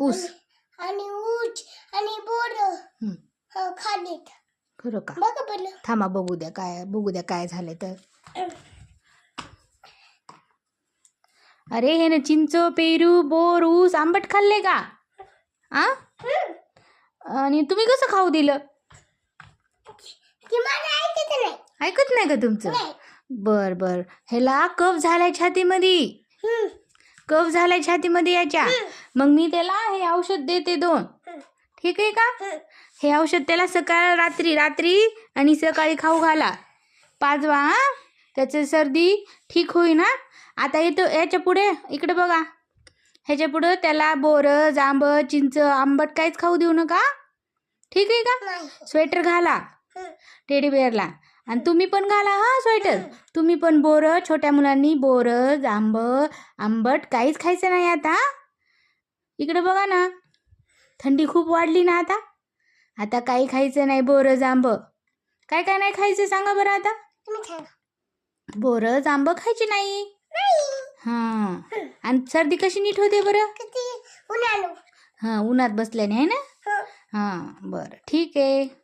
ऊस आणि ऊच आणि बोर. हं, खालीत. खरं का? बघा बरं. थांबा बघू द्या काय बघू द्या काय झालं तर. अरे हे ना चिंच पेरू बोर ऊस आंबट खाल्ले का? आ? हं. आणि तुम्ही कसं खाऊ दिलं? ऐकत नाही. ऐकत नाही का तुमचं? नाही. बर बर. ह्याला कफ झालाय छातीमध्ये. हं. कफ झालाय छातीमध्ये याच्या. मग मी त्याला हे औषध देते दोन. ठीक आहे का? हं. औषध त्याला सकाळ रात्री रात्री आणि सकाळी खाऊ घाला. पाचवा हा. त्याचं सर्दी ठीक होईन ना? आता येतो याच्यापुढे इकडे बघा. ह्याच्या पुढं त्याला बोरं जांब चिंच आंबट काहीच खाऊ देऊ नका. ठीक आहे का? स्वेटर घाला. टेडी बेअरला. आणि तुम्ही पण घाला हा स्वेटर. तुम्ही पण बोरं छोट्या मुलांनी बोरं जांब आंबट काहीच खायचं नाही आता. इकडे बघा ना. थंडी खूप वाढली ना आता. आता काही खायचं नाही बोरं जांब. काय काय नाही खायचं सांगा बरं आता. बोरं जांब खायची नाही. हां. आणि सर्दी कशी नीट होते बरं? हां उन्हात बसल्याने आहे ना? हं. हां बरं. ठीक आहे.